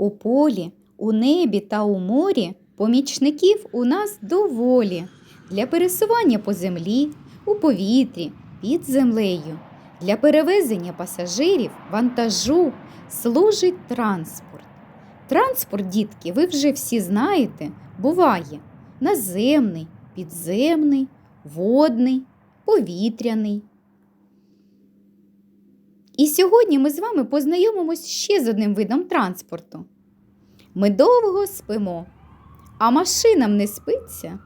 У полі, у небі та у морі помічників у нас доволі для пересування по землі, у повітрі, під землею. Для перевезення пасажирів, вантажу служить транспорт. Транспорт, дітки, ви вже всі знаєте, буває наземний, підземний, водний, повітряний. І сьогодні ми з вами познайомимось ще з одним видом транспорту. Ми довго спимо, а машинам не спиться,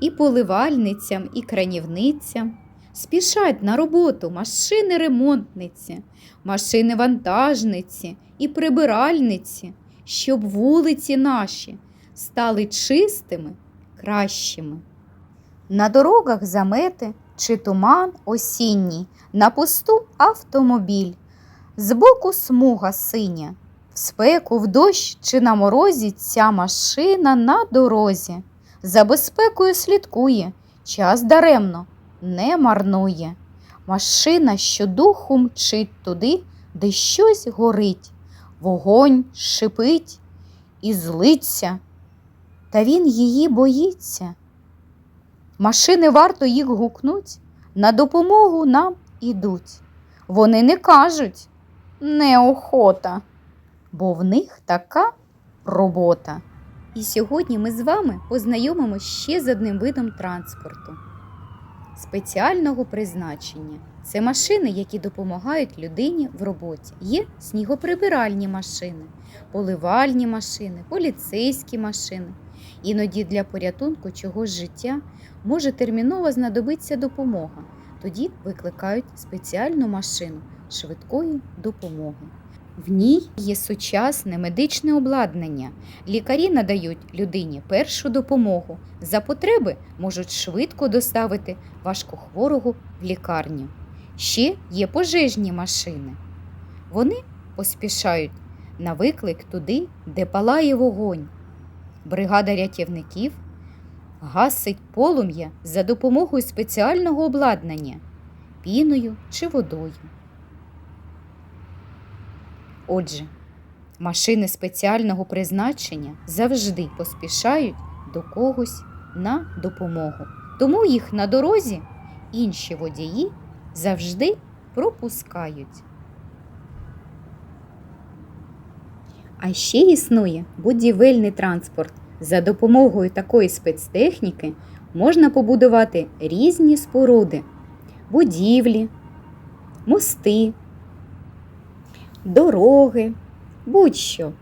і поливальницям, і кранівницям. Спішать на роботу машини ремонтниці, машини вантажниці і прибиральниці, щоб вулиці наші стали чистими, кращими. На дорогах замети чи туман осінній, на пусту автомобіль, збоку смуга синя, в спеку, в дощ чи на морозі ця машина на дорозі. За безпекою слідкує, час даремно не марнує. Машина щодуху мчить туди, де щось горить, вогонь шипить і злиться, та він її боїться. Машини варто їх гукнуть, на допомогу нам ідуть. Вони не кажуть неохота, бо в них така робота. І сьогодні ми з вами познайомимося ще з одним видом транспорту спеціального призначення. Це машини, які допомагають людині в роботі. Є снігоприбиральні машини, поливальні машини, поліцейські машини. Іноді для порятунку чогось життя може терміново знадобитися допомога. Тоді викликають спеціальну машину швидкої допомоги. В ній є сучасне медичне обладнання. Лікарі надають людині першу допомогу. За потреби можуть швидко доставити важкохворого в лікарню. Ще є пожежні машини. Вони поспішають на виклик туди, де палає вогонь. Бригада рятівників гасить полум'я за допомогою спеціального обладнання піною чи водою. Отже, машини спеціального призначення завжди поспішають до когось на допомогу. Тому їх на дорозі інші водії завжди пропускають. А ще існує будівельний транспорт. За допомогою такої спецтехніки можна побудувати різні споруди, будівлі, мости, дороги, будь-що.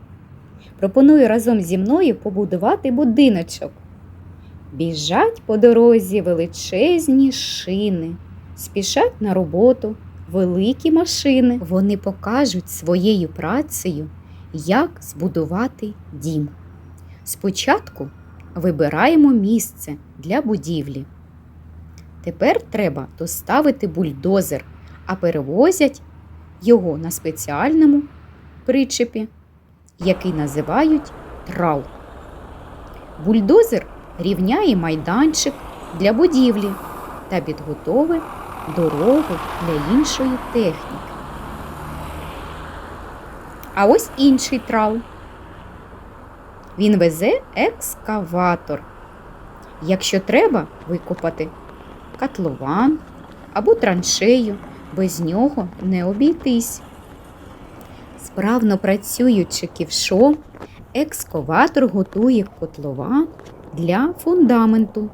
Пропоную разом зі мною побудувати будиночок. Біжать по дорозі величезні шини, спішать на роботу великі машини. Вони покажуть своєю працею, як збудувати дім. Спочатку вибираємо місце для будівлі. Тепер треба доставити бульдозер, а перевозять його на спеціальному причепі, який називають трал. Бульдозер рівняє майданчик для будівлі та підготовить дорогу для іншої техніки. А ось інший трал. Він везе екскаватор. Якщо треба викопати котлован або траншею, без нього не обійтись. Справно працюючи ківшом, екскаватор готує котлован для фундаменту.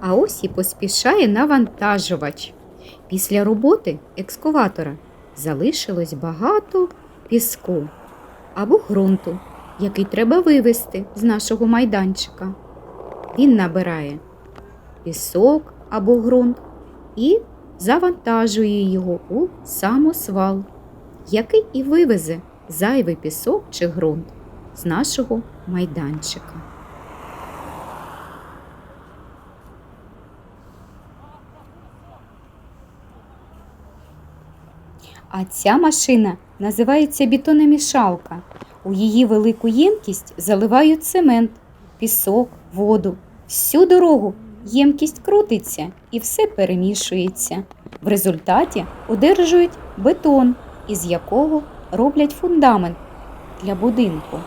А ось і поспішає навантажувач. Після роботи екскаватора залишилось багато піску або ґрунту, який треба вивезти з нашого майданчика. Він набирає пісок або ґрунт і завантажує його у самосвал, який і вивезе зайвий пісок чи ґрунт з нашого майданчика. А ця машина називається бетономішалка. У її велику ємкість заливають цемент, пісок, воду. Всю дорогу ємкість крутиться і все перемішується. В результаті одержують бетон, із якого роблять фундамент для будинку.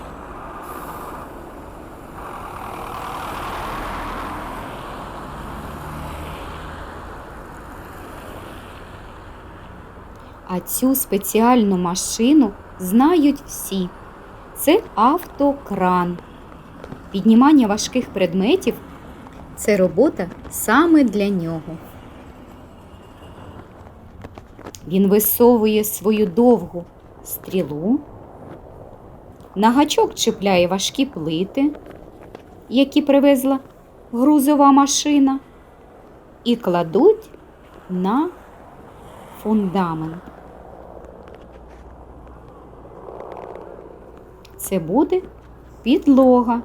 А цю спеціальну машину знають всі. Це автокран. Піднімання важких предметів це робота саме для нього. Він висовує свою довгу стрілу, на гачок чіпляє важкі плити, які привезла грузова машина, і кладуть на фундамент. Це буде підлога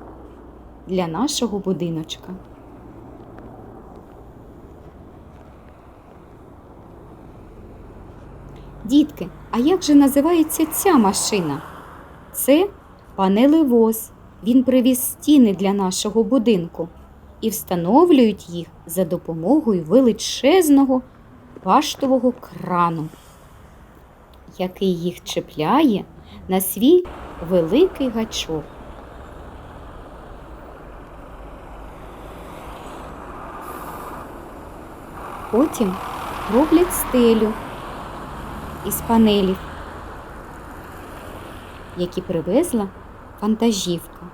для нашого будиночка. Дітки, а як же називається ця машина? Це панелевоз. Він привіз стіни для нашого будинку і встановлюють їх за допомогою величезного баштового крану, який їх чіпляє на свій великий гачок. Потім роблять стелю із панелів, які привезла вантажівка.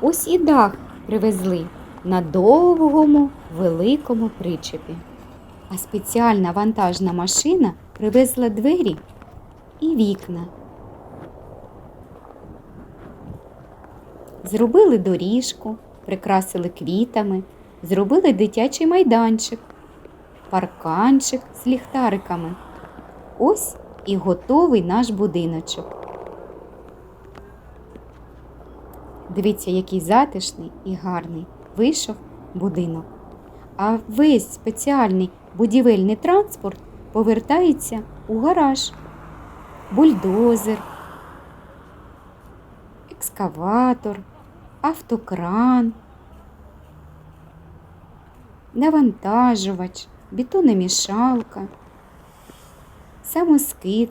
Ось і дах привезли на довгому великому причепі. А спеціальна вантажна машина привезла двері і вікна. Зробили доріжку, прикрасили квітами, зробили дитячий майданчик, парканчик з ліхтариками. Ось і готовий наш будиночок. Дивіться, який затишний і гарний вийшов будинок. А весь спеціальний будівельний транспорт повертається у гараж. Бульдозер, екскаватор, автокран, навантажувач, бетономішалка, самоскид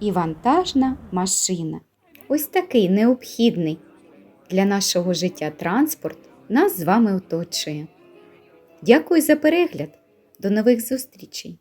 і вантажна машина. Ось такий необхідний для нашого життя транспорт нас з вами оточує. Дякую за перегляд. До нових зустрічей!